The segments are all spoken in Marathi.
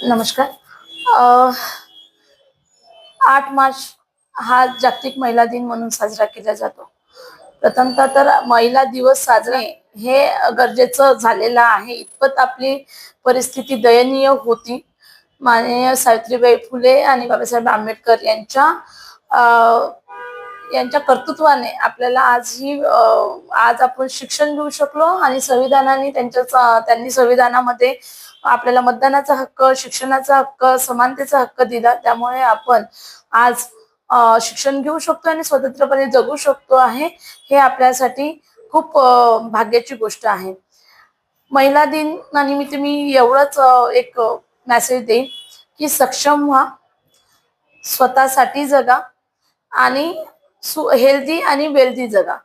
नमस्कार. आठ मार्च हा जागतिक महिला दिन म्हणून साजरा केला जातो. प्रथमतः तर महिला दिवस साजरे हे गरजेचं झालेलं आहे. इतपत आपली परिस्थिती दयनीय होती. माननीय सावित्रीबाई फुले आणि बाबासाहेब आंबेडकर यांच्या यांच्या कर्तृत्वाने आपल्याला आज ही आज आपण शिक्षण घेऊ शकलो आणि संविधानाने त्यांच्या त्यांनी संविधानामध्ये आपल्याला मतदानाचा हक्क शिक्षणाचा हक्क समानतेचा हक्क दिला. त्यामुळे आपण आज शिक्षण घेऊ शकतो आणि स्वतंत्रपणे जगू शकतो आहे हे आपल्यासाठी खूप भाग्याची गोष्ट आहे. महिला दिनानिमित्त मी एवढंच एक मेसेज देईन की सक्षम व्हा स्वतःसाठी जगा आणि हेल्दी आणि वेल्दी जगा.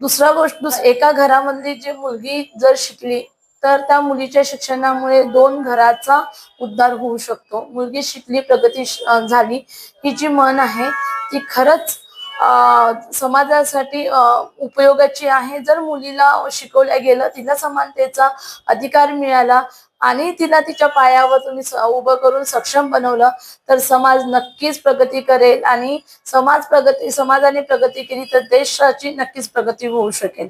दुसरा गोष्ट दुस एका घरामधली जी मुलगी जर शिकली तर त्या मुलीच्या शिक्षणामुळे दोन घराचा उद्धार होऊ शकतो. मुलगी शिकली प्रगती झाली ही जी मन आहे ती खरंच समाजासाठी उपयोगाची आहे. जर मुलीला शिकवल्या गेलं तिला समानतेचा अधिकार मिळाला आणि तिला तिच्या पायावर तुम्ही उभं करून सक्षम बनवलं तर समाज नक्कीच प्रगती करेल आणि समाज प्रगती समाजाने प्रगती केली तर देशाची नक्कीच प्रगती होऊ शकेल.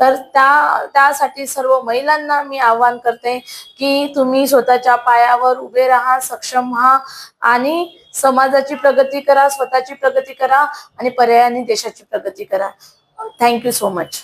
तर त्या त्यासाठी सर्व महिलांना मी आवाहन करते की तुम्ही स्वतःच्या पायावर उभे राहा सक्षम व्हा आणि समाजाची प्रगती करा स्वतःची प्रगती करा आणि पर्यायाने देशाची प्रगती करा. Thank you so much